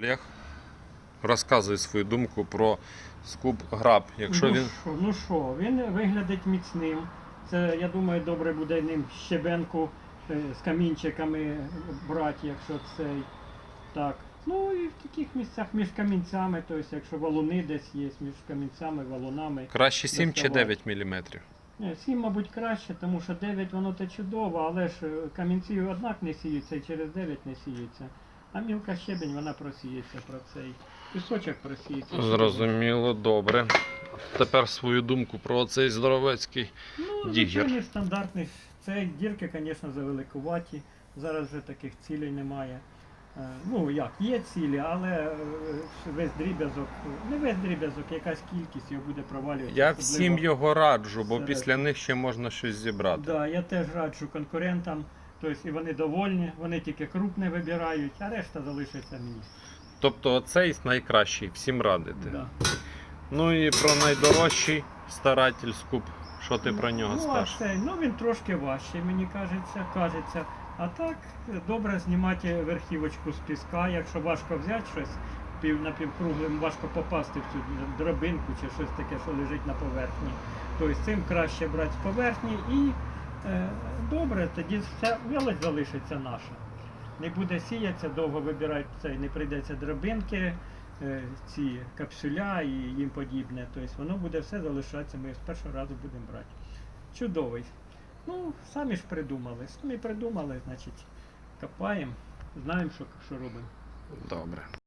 Олег, розказуй свою думку про скуп граб. Якщо ну, він. що, ну що, він виглядить міцним. Це, я думаю, добре буде ним щебенку е, з камінчиками брати, якщо цей. Так. Ну і в таких місцях між камінцями, тобто якщо валуни десь є, між камінцями, валунами. Краще 7 чи 9 мм. Ні, Сім, мабуть, краще, тому що 9 воно те чудово, але ж е, камінці однак не сіються і через 9 не сіються. А мілка щебень вона просіється про цей. Пісочок просіється. Зрозуміло, добре. Тепер свою думку про цей здоровецький. Ну, Дігер. звичайний стандартний. Це дірки, звісно, завеликуваті. Зараз вже таких цілей немає. Е, Ну як, є цілі, але е, весь дріб'язок, не весь дріб'язок, якась кількість його буде провалювати. Я всім його раджу, бо серед- після них ще можна щось зібрати. Да, я теж раджу конкурентам. Тобто і вони довольні, вони тільки крупне вибирають, а решта залишиться мені. Тобто оцей найкращий, всім радити. Да. Ну і про найдорожчий старатель скуп. Що ти про нього ну, скажеш? А цей, ну він трошки важчий, мені кажеться, кажеться. А так добре знімати верхівочку з піска, якщо важко взяти щось пів напівкруглим, важко попасти в цю дробинку чи щось таке, що лежить на поверхні. Тобто цим краще брати з поверхні і е, добре, тоді вся вилоч залишиться наша. Не буде сіятися, довго вибирати не прийдеться дробинки, е, ці капсуля і їм подібне. Тобто воно буде все залишатися, ми з першого разу будемо брати. Чудовий. Ну, самі ж придумали. Самі придумали, значить, копаємо, знаємо, що, що робимо. Добре.